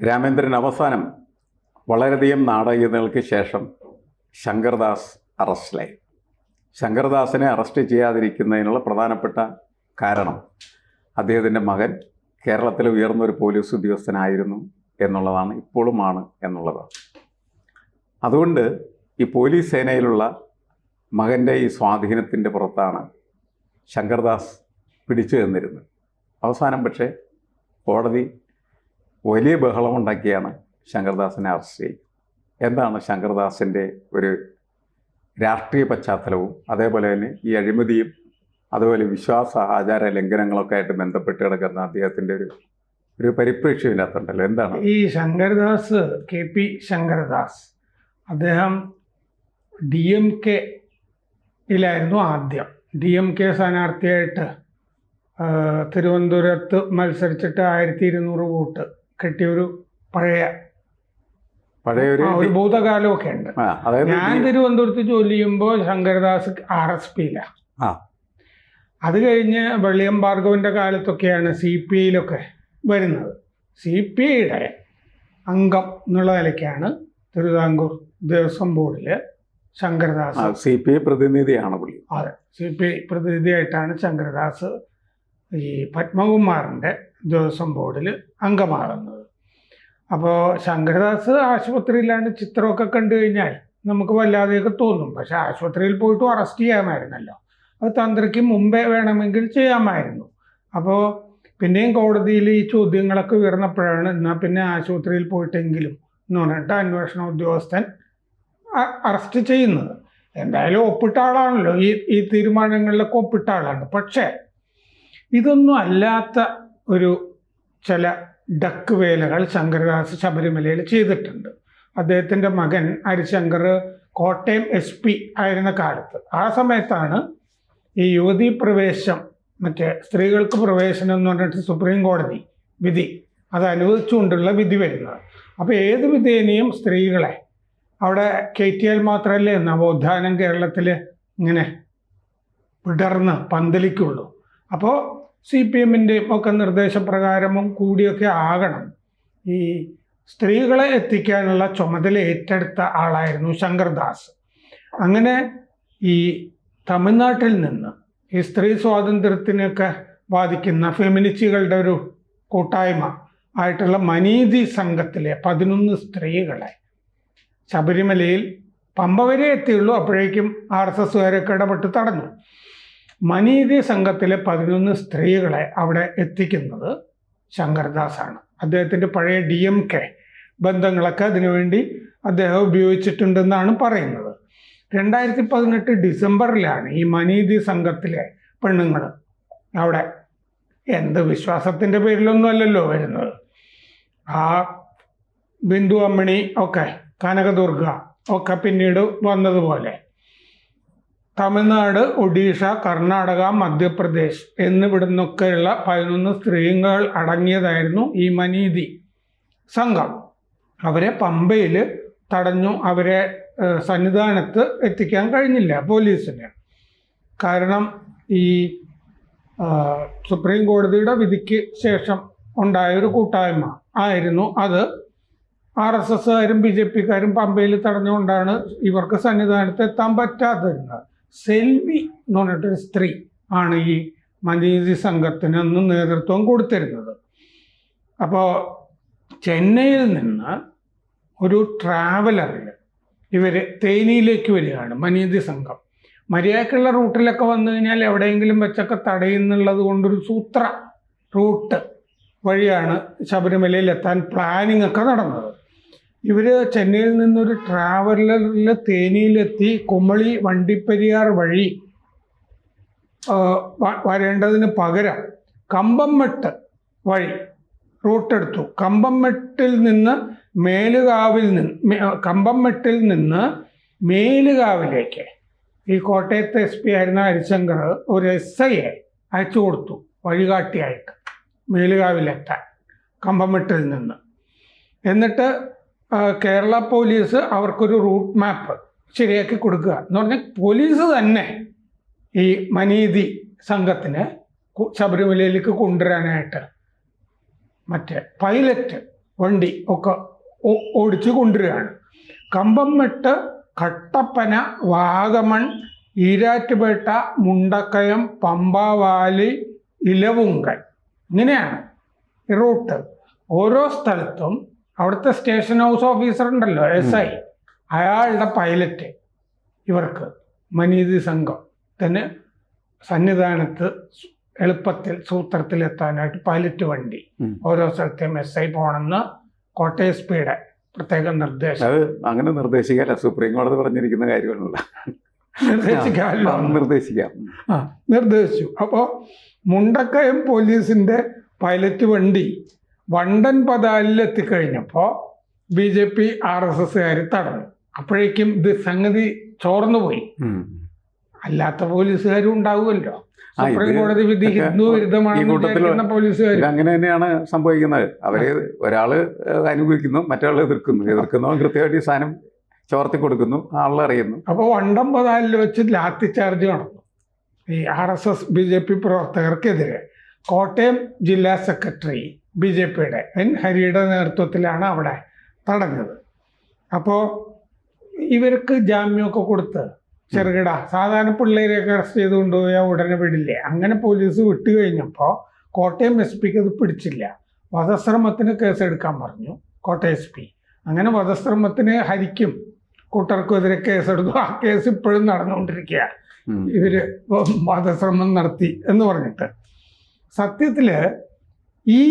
രാമേന്ദ്രൻ അവസാനം വളരെയധികം നാടകീയതകൾക്ക് ശേഷം ശങ്കർദാസ് അറസ്റ്റിലായി ശങ്കർദാസിനെ അറസ്റ്റ് ചെയ്യാതിരിക്കുന്നതിനുള്ള പ്രധാനപ്പെട്ട കാരണം അദ്ദേഹത്തിന്റെ മകൻ കേരളത്തിൽ ഉയർന്നൊരു പോലീസ് ഉദ്യോഗസ്ഥനായിരുന്നു എന്നുള്ളതാണ് ഇപ്പോഴുമാണ് എന്നുള്ളത്. അതുകൊണ്ട് ഈ പോലീസ് സേനയിലുള്ള മകന്റെ ഈ സ്വാധീനത്തിന്റെ പുറത്താണ് ശങ്കർദാസ് പിടിച്ചു തന്നിരുന്നത് അവസാനം പക്ഷേ കോടതി വലിയ ബഹളമുണ്ടാക്കിയാണ് ശങ്കർദാസിനെ അറസ്റ്റ് ചെയ്തത്. എന്താണ് ശങ്കർദാസിന്റെ ഒരു രാഷ്ട്രീയ പശ്ചാത്തലവും? അതേപോലെ തന്നെ ഈ അഴിമതിയും അതുപോലെ വിശ്വാസ ആചാര ലംഘനങ്ങളൊക്കെ ആയിട്ട് ബന്ധപ്പെട്ട് കിടക്കുന്ന അദ്ദേഹത്തിന്റെ ഒരു ഒരു പരിപ്രേക്ഷ്യം എന്താണ്? ഈ ശങ്കർദാസ് കെ പി ശങ്കർദാസ് അദ്ദേഹം ഡി എം കെയിലായിരുന്നു ആദ്യം. ഡി എം കെ സ്ഥാനാർത്ഥിയായിട്ട് തിരുവനന്തപുരത്ത് മത്സരിച്ചിട്ട് ആയിരത്തി ഇരുന്നൂറ് വോട്ട്. കിട്ടിയൊരു പഴയ പഴയൊരു ഒരു ഭൂതകാലം ഒക്കെ ഉണ്ട് ഞാൻ തിരുവനന്തപുരത്ത് ജോലി ചെയ്യുമ്പോൾ ശങ്കരദാസ് ആർ എസ് പിയിലാണ് അത് കഴിഞ്ഞ് വെള്ളിയം ഭാർഗവന്റെ കാലത്തൊക്കെയാണ് സി പി ഐയിലൊക്കെ വരുന്നത്. സി പി ഐയുടെ അംഗം എന്നുള്ള നിലയ്ക്കാണ് തിരുവിതാംകൂർ ദേവസ്വം ബോർഡിൽ ശങ്കരദാസ്. സി പി ഐ പ്രതിനിധിയാണ് പുള്ളി. അതെ സി പി ഐ പ്രതിനിധിയായിട്ടാണ് ശങ്കരദാസ് ഈ പത്മകുമാറിന്റെ ദേവസ്വം ബോർഡിൽ അംഗമാകുന്നത്. അപ്പോൾ ശങ്കരദാസ് ആശുപത്രിയിലാണ് ചിത്രമൊക്കെ കണ്ടു കഴിഞ്ഞാൽ നമുക്ക് വല്ലാതെയൊക്കെ തോന്നും. പക്ഷെ ആശുപത്രിയിൽ പോയിട്ട് അറസ്റ്റ് ചെയ്യാമായിരുന്നല്ലോ. അത് തന്ത്രിക്ക് മുമ്പേ വേണമെങ്കിൽ ചെയ്യാമായിരുന്നു. അപ്പോൾ പിന്നെയും കോടതിയിൽ ഈ ചോദ്യങ്ങളൊക്കെ ഉയർന്നപ്പോഴാണ് എന്നാൽ പിന്നെ ആശുപത്രിയിൽ പോയിട്ടെങ്കിലും എന്ന് പറഞ്ഞിട്ട് അന്വേഷണ ഉദ്യോഗസ്ഥൻ അറസ്റ്റ് ചെയ്യുന്നത്. എന്തായാലും ഒപ്പിട്ട ആളാണല്ലോ. ഈ ഈ തീരുമാനങ്ങളിലൊക്കെ ഒപ്പിട്ട ആളാണ്. പക്ഷേ ഇതൊന്നും അല്ലാത്ത ഒരു ചില ഡക്ക് വേലകൾ ശങ്കരദാസ് ശബരിമലയിൽ ചെയ്തിട്ടുണ്ട്. അദ്ദേഹത്തിന്റെ മകൻ ഹരിശങ്കർ കോട്ടയം എസ് പി ആയിരുന്ന കാലത്ത്. ആ സമയത്താണ് ഈ യുവതീ പ്രവേശം മറ്റേ സ്ത്രീകൾക്ക് പ്രവേശനം എന്ന് പറഞ്ഞിട്ട് സുപ്രീം കോടതി വിധി അത് അനുവദിച്ചുകൊണ്ടുള്ള വിധി വരുന്നത്. അപ്പോൾ ഏത് വിധേനയും സ്ത്രീകളെ അവിടെ കയറ്റിയാൽ മാത്രമല്ലേ നവോത്ഥാനം കേരളത്തിൽ ഇങ്ങനെ വിടർന്ന് പന്തലിക്കുള്ളൂ. അപ്പോൾ സി പി എമ്മിന്റെയും ഒക്കെ നിർദ്ദേശപ്രകാരവും കൂടിയൊക്കെ ആകണം. ഈ സ്ത്രീകളെ എത്തിക്കാനുള്ള ചുമതല ഏറ്റെടുത്ത ആളായിരുന്നു ശങ്കർദാസ്. അങ്ങനെ ഈ തമിഴ്നാട്ടിൽ നിന്ന് ഈ സ്ത്രീ സ്വാതന്ത്ര്യത്തിനൊക്കെ ബാധിക്കുന്ന ഫെമിനിസ്റ്റുകളുടെ ഒരു കൂട്ടായ്മ ആയിട്ടുള്ള മനീതി സംഘത്തിലെ പതിനൊന്ന് സ്ത്രീകളെ ശബരിമലയിൽ പമ്പ വരെ എത്തിയുള്ളൂ. അപ്പോഴേക്കും ആർ എസ് എസ്സുകാരൊക്കെ ഇടപെട്ട് തടഞ്ഞു. മനീതി സംഘത്തിലെ പതിനൊന്ന് സ്ത്രീകളെ അവിടെ എത്തിക്കുന്നത് ശങ്കർദാസാണ് അദ്ദേഹത്തിന്റെ പഴയ ഡി എം കെ ബന്ധങ്ങളൊക്കെ അതിനുവേണ്ടി അദ്ദേഹം ഉപയോഗിച്ചിട്ടുണ്ടെന്നാണ് പറയുന്നത്. രണ്ടായിരത്തി പതിനെട്ട് ഡിസംബറിലാണ് ഈ മനീതി സംഘത്തിലെ പെണ്ണുങ്ങൾ അവിടെ. എന്ത് വിശ്വാസത്തിന്റെ പേരിലൊന്നും അല്ലല്ലോ വരുന്നത്. ആ ബിന്ദു അമ്മിണി ഒക്കെ കനകദുർഗ ഒക്കെ പിന്നീട് വന്നതുപോലെ തമിഴ്നാട് ഒഡീഷ കർണാടക മധ്യപ്രദേശ് എന്നിവിടുന്നൊക്കെയുള്ള പതിനൊന്ന് സ്ത്രീകൾ അടങ്ങിയതായിരുന്നു ഈ മനീതി സംഘം. അവരെ പമ്പയിൽ തടഞ്ഞു അവരെ സന്നിധാനത്ത് എത്തിക്കാൻ കഴിഞ്ഞില്ല പോലീസിന്. കാരണം ഈ സുപ്രീം കോടതിയുടെ വിധിക്ക് ശേഷം ഉണ്ടായ ഒരു കൂട്ടായ്മ ആയിരുന്നു അത്. ആർ എസ് എസ്സുകാരും ബി ജെ പിക്കാരും പമ്പയിൽ തടഞ്ഞുകൊണ്ടാണ് ഇവർക്ക് സന്നിധാനത്ത് എത്താൻ പറ്റാതിരുന്നത് സെൽവി എന്ന് പറഞ്ഞിട്ടൊരു സ്ത്രീ ആണ് ഈ മനീതി സംഘത്തിന് അന്ന് നേതൃത്വം കൊടുത്തിരുന്നത്. അപ്പോൾ ചെന്നൈയിൽ നിന്ന് ഒരു ട്രാവലറിൽ ഇവർ തേനിയിലേക്ക് വരികയാണ് മനീതി സംഘം. മര്യാദക്കുള്ള റൂട്ടിലൊക്കെ വന്നു കഴിഞ്ഞാൽ എവിടെയെങ്കിലും വെച്ചൊക്കെ തടയുന്നുള്ളത് കൊണ്ടൊരു സൂത്ര റൂട്ട് വഴിയാണ് ശബരിമലയിൽ എത്താൻ പ്ലാനിങ് ഒക്കെ നടന്നത്. ഇവർ ചെന്നൈയിൽ നിന്നൊരു ട്രാവലറിൽ തേനിയിലെത്തി കുമളി വണ്ടിപ്പെരിയാർ വഴി വരേണ്ടതിന് പകരം കമ്പംമെട്ട് വഴി റൂട്ടെടുത്തു കമ്പംമെട്ടിൽ നിന്ന് മേലുകാവിൽ നിന്ന് കമ്പംമെട്ടിൽ നിന്ന് മേലുകാവിലേക്ക് ഈ കോട്ടയത്തെ എസ് പി ആയിരുന്ന ഹരിശങ്കർ ഒരു എസ് ഐയെ അയച്ചു കൊടുത്തു വഴികാട്ടിയായിട്ട് മേലുകാവിലെത്താൻ കമ്പംമെട്ടിൽ നിന്ന്. എന്നിട്ട് കേരള പോലീസ് അവർക്കൊരു റൂട്ട് മാപ്പ് ശരിയാക്കി കൊടുക്കുക. എന്ന് പറഞ്ഞാൽ പോലീസ് തന്നെ ഈ മനീതി സംഘത്തിന് ശബരിമലയിലേക്ക് കൊണ്ടുവരാനായിട്ട് മറ്റേ പൈലറ്റ് വണ്ടി ഒക്കെ ഓടിച്ചു കൊണ്ടുവരികയാണ്. കമ്പംമെട്ട് കട്ടപ്പന വാഗമൺ ഈരാറ്റുപേട്ട മുണ്ടക്കയം പമ്പാവാലി ഇലവുങ്കൽ. ഇങ്ങനെയാണ് റൂട്ട്. ഓരോ സ്ഥലത്തും അവിടുത്തെ സ്റ്റേഷൻ ഹൗസ് ഓഫീസർ ഉണ്ടല്ലോ എസ് ഐ അയാളുടെ പൈലറ്റ് ഇവർക്ക് മനീതി സംഘം. തന്നെ സന്നിധാനത്ത് എളുപ്പത്തിൽ സൂത്രത്തിൽ എത്താനായിട്ട് പൈലറ്റ് വണ്ടി. ഓരോ സ്ഥലത്തെയും എസ് ഐ പോണെന്ന് കോട്ടയ എസ് സ്പീഡ് പ്രത്യേക നിർദ്ദേശം. അത് അങ്ങനെ നിർദ്ദേശിക്കാല്ല. സുപ്രീം കോടതി പറഞ്ഞിരിക്കുന്ന കാര്യമല്ല നിർദ്ദേശിക്കാമല്ലോ. നിർദ്ദേശിക്കാം. ആ നിർദ്ദേശിച്ചു. അപ്പോൾ മുണ്ടക്കയം പോലീസിന്റെ പൈലറ്റ് വണ്ടി വണ്ടൻ പതാലിൽ എത്തിക്കഴിഞ്ഞപ്പോൾ B J P R S എസ്സുകാർ തടഞ്ഞു. അപ്പോഴേക്കും ഇത് സംഗതി ചോർന്നുപോയി. പോയി അല്ലാത്ത പോലീസുകാരും ഉണ്ടാവുമല്ലോ. സുപ്രീം കോടതി വിധി ഹിന്ദു വിരുദ്ധമാണെന്ന് ഈ പോലീസുകാർ അങ്ങനെ തന്നെയാണ് സംഭവിക്കുന്നത്. അവർ ഒരാൾ അനുഭവിക്കുന്നു മറ്റൊരാൾ എതിർക്കുന്നു. എതിർക്കുന്നവൻ കൃത്യമായിട്ട് ഈ സാധനം ചോർത്തി കൊടുക്കുന്നു ആളറിയുന്നു അറിയുന്നു. അപ്പോൾ വണ്ടം പതാലിൽ വെച്ച് ലാത്തി ചാർജ് നടന്നു. ഈ R S S B J P പ്രവർത്തകർക്കെതിരെ കോട്ടയം ജില്ലാ സെക്രട്ടറി ബി ജെ പിയുടെ എൻ ഹരിയുടെ നേതൃത്വത്തിലാണ് അവിടെ തടഞ്ഞത് അപ്പോൾ ഇവർക്ക് ജാമ്യമൊക്കെ കൊടുത്ത് ചെറുകിട സാധാരണ പിള്ളേരെയൊക്കെ അറസ്റ്റ് ചെയ്ത് കൊണ്ടുപോയാൽ ഉടനെ വിടില്ലേ? അങ്ങനെ പോലീസ് വിട്ടു കഴിഞ്ഞപ്പോൾ കോട്ടയം എസ് പിക്ക് അത് പിടിച്ചില്ല. വധശ്രമത്തിന് കേസെടുക്കാൻ പറഞ്ഞു കോട്ടയം എസ് പി. അങ്ങനെ വധശ്രമത്തിന് ഹരിക്കും കൂട്ടർക്കും എതിരെ കേസെടുത്തു. ആ കേസ് ഇപ്പോഴും നടന്നുകൊണ്ടിരിക്കുക. ഇവർ വധശ്രമം നടത്തി എന്ന് പറഞ്ഞിട്ട്. സത്യത്തിൽ ഈ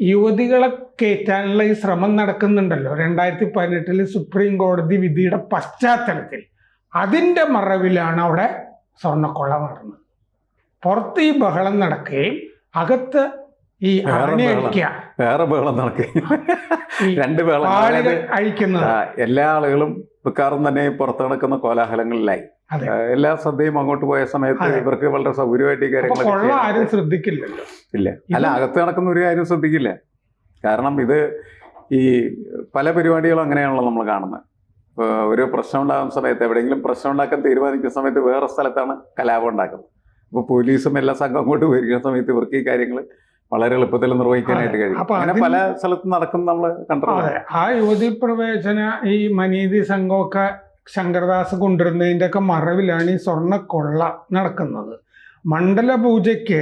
യുവതികളെ കയറ്റാനുള്ള ഈ ശ്രമം നടക്കുന്നുണ്ടല്ലോ. രണ്ടായിരത്തി പതിനെട്ടിൽ സുപ്രീം കോടതി വിധിയുടെ പശ്ചാത്തലത്തിൽ. അതിന്റെ മറവിലാണ് അവിടെ സ്വർണക്കൊള്ള നടന്നത് പുറത്ത് ഈ ബഹളം നടക്കുകയും അകത്ത് ഈ വേറെ ബഹളം. നടക്കുക രണ്ട് ബഹളം. അഴിക്കുന്നത്. എല്ലാ ആളുകളും മിക്കവാറും തന്നെ പുറത്ത് നടക്കുന്ന കോലാഹലങ്ങളിലായി. എല്ലാ ശ്രദ്ധയും അങ്ങോട്ട് പോയ സമയത്ത് ഇവർക്ക് വളരെ സൗകര്യമായിട്ട് ഈ കാര്യങ്ങൾ ശ്രദ്ധിക്കില്ല ആരും ശ്രദ്ധിക്കില്ലല്ലോ. ഇല്ല. അല്ല അകത്ത് നടക്കുന്ന ഒരു കാര്യം ശ്രദ്ധിക്കില്ല. കാരണം ഇത് ഈ പല പരിപാടികളും അങ്ങനെയാണല്ലോ നമ്മൾ കാണുന്നത്. ഒരു പ്രശ്നം ഉണ്ടാകുന്ന സമയത്ത് എവിടെയെങ്കിലും പ്രശ്നം ഉണ്ടാക്കാൻ തീരുമാനിക്കുന്ന സമയത്ത് വേറെ സ്ഥലത്താണ് കലാപം ഉണ്ടാക്കുന്നത്. അപ്പോൾ പോലീസും എല്ലാ സംഘം അങ്ങോട്ട് പോയിരിക്കുന്ന സമയത്ത് ഇവർക്ക് ഈ കാര്യങ്ങൾ വളരെ എളുപ്പത്തിൽ നിർവഹിക്കാനായിട്ട് കഴിയും. അങ്ങനെ പല സ്ഥലത്തും നടക്കും നമ്മൾ കണ്ടത് ആ യുവതി പ്രവേശന ഈ മനീതി സംഘമൊക്കെ ശങ്കരദാസ് കൊണ്ടുവരുന്നതിന്റെ ഒക്കെ മറവിലാണ് ഈ സ്വർണക്കൊള്ള നടക്കുന്നത്. മണ്ഡല പൂജയ്ക്ക്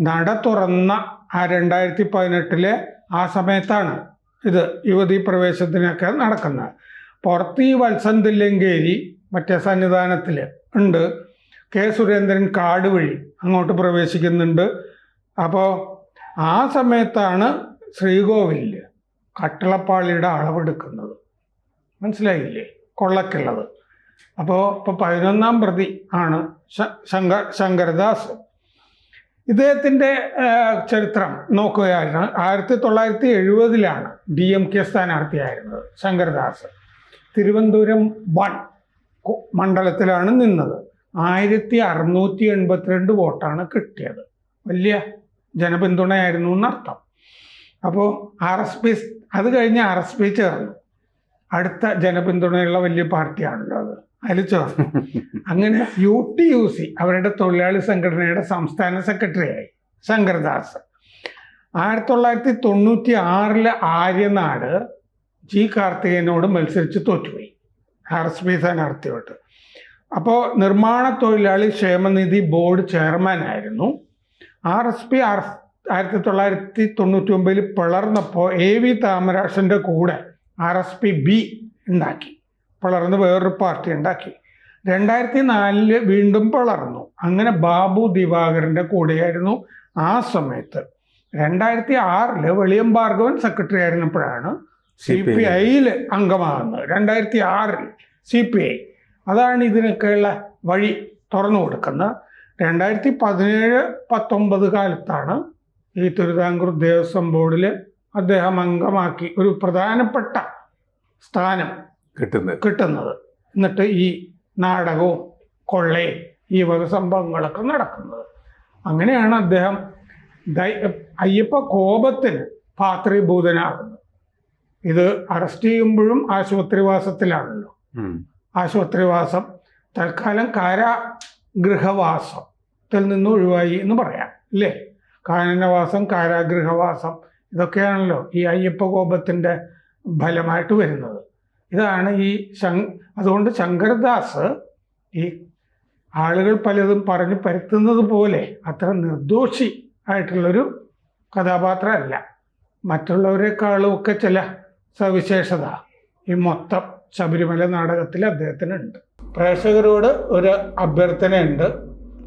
നട തുറന്ന ആ രണ്ടായിരത്തി പതിനെട്ടിലെ ആ സമയത്താണ് ഇത് യുവതി പ്രവേശത്തിനൊക്കെ നടക്കുന്നത്. പുറത്ത് ഈ വത്സന്തില്ലങ്കേരി മറ്റേ സന്നിധാനത്തിൽ ഉണ്ട്. കെ സുരേന്ദ്രൻ കാട് വഴി അങ്ങോട്ട് പ്രവേശിക്കുന്നുണ്ട്. അപ്പോൾ ആ സമയത്താണ് ശ്രീകോവിലിൽ കട്ടിളപ്പാളിയുടെ അളവെടുക്കുന്നത്. മനസ്സിലായില്ലേ? കൊള്ളക്കുള്ളത്. അപ്പോൾ ഇപ്പോൾ പതിനൊന്നാം പ്രതി ആണ് ശങ്ക ശങ്കരദാസ്. ഇദ്ദേഹത്തിന്റെ ചരിത്രം നോക്കുകയായിരുന്നു. ആയിരത്തി തൊള്ളായിരത്തി എഴുപതിലാണ് ഡി എം കെ സ്ഥാനാർത്ഥിയായിരുന്നത് ശങ്കരദാസ്. തിരുവനന്തപുരം വൺ മണ്ഡലത്തിലാണ് നിന്നത്. ആയിരത്തി അറുന്നൂറ്റി എൺപത്തിരണ്ട് വോട്ടാണ് കിട്ടിയത്. വലിയ ജനപിന്തുണയായിരുന്നു എന്നർത്ഥം. അപ്പോൾ ആർ എസ് പി അത് കഴിഞ്ഞ് ആർ എസ് പി ചേർന്നു. അടുത്ത ജനപിന്തുണയുള്ള വലിയ പാർട്ടിയാണല്ലോ അത്. അതിൽ ചേർന്നു. അങ്ങനെ യു ടി യു സി അവരുടെ തൊഴിലാളി സംഘടനയുടെ സംസ്ഥാന സെക്രട്ടറിയായി. ശങ്കർദാസ് ആയിരത്തി തൊള്ളായിരത്തി തൊണ്ണൂറ്റി ആറിൽ ആര്യനാട് ജി കാർത്തികേയനോട് മത്സരിച്ച് തോറ്റുപോയി. ആർ എസ് പി സ്ഥാനാർത്ഥിയോട്ട്. അപ്പോൾ നിർമ്മാണ തൊഴിലാളി ക്ഷേമനിധി ബോർഡ് ചെയർമാൻ ആയിരുന്നു ആർ എസ് പി ആർ ആയിരത്തി തൊള്ളായിരത്തി തൊണ്ണൂറ്റി ഒമ്പതിൽ പിളർന്നപ്പോൾ എ വി താമരാഷന്റെ കൂടെ ആർ എസ് പി ബി ഉണ്ടാക്കി. പിളർന്ന് വേറൊരു പാർട്ടി ഉണ്ടാക്കി. രണ്ടായിരത്തി നാലിൽ വീണ്ടും പിളർന്നു. അങ്ങനെ ബാബു ദിവാകരന്റെ കൂടെയായിരുന്നു ആ സമയത്ത്. രണ്ടായിരത്തി ആറിൽ വെളിയം ഭാർഗവൻ സെക്രട്ടറി ആയിരുന്നപ്പോഴാണ് സി പി ഐയിൽ അംഗമാകുന്നത്. രണ്ടായിരത്തി ആറിൽ സി പി ഐ. അതാണ് ഇതിനൊക്കെയുള്ള വഴി തുറന്നു കൊടുക്കുന്നത് രണ്ടായിരത്തി പതിനേഴ് പത്തൊമ്പത് കാലത്താണ് ഈ തിരുവിതാംകൂർ ദേവസ്വം ബോർഡിൽ അദ്ദേഹം അംഗമാക്കി ഒരു പ്രധാനപ്പെട്ട സ്ഥാനം കിട്ടുന്നത്. കിട്ടുന്നത്. എന്നിട്ട് ഈ നാടകവും കൊള്ളയും ഈ വക സംഭവങ്ങളൊക്കെ നടക്കുന്നത്. അങ്ങനെയാണ് അദ്ദേഹം അയ്യപ്പ കോപത്തിന് പാത്രീഭൂതനാകുന്നത്. ഇത് അറസ്റ്റ് ചെയ്യുമ്പോഴും ആശുപത്രിവാസത്തിലാണല്ലോ. ആശുപത്രിവാസം തൽക്കാലം കാരാഗൃഹവാസത്തിൽ നിന്ന് ഒഴിവായി എന്ന് പറയാം അല്ലേ കാനനവാസം കാരാഗൃഹവാസം ഇതൊക്കെയാണല്ലോ ഈ അയ്യപ്പ കോപത്തിന്റെ ഫലമായിട്ട് വരുന്നത്. ഇതാണ് ഈ ശങ് അതുകൊണ്ട് ശങ്കരദാസ് ഈ ആളുകൾ പലതും പറഞ്ഞു പരത്തുന്നത് പോലെ അത്ര നിർദോഷി ആയിട്ടുള്ളൊരു കഥാപാത്രമല്ല. മറ്റുള്ളവരെക്കാളും ഒക്കെ ചില സവിശേഷത ഈ മൊത്തം ശബരിമല നാടകത്തിൽ അദ്ദേഹത്തിനുണ്ട്. പ്രേക്ഷകരോട് ഒരു അഭ്യർത്ഥനയുണ്ട്.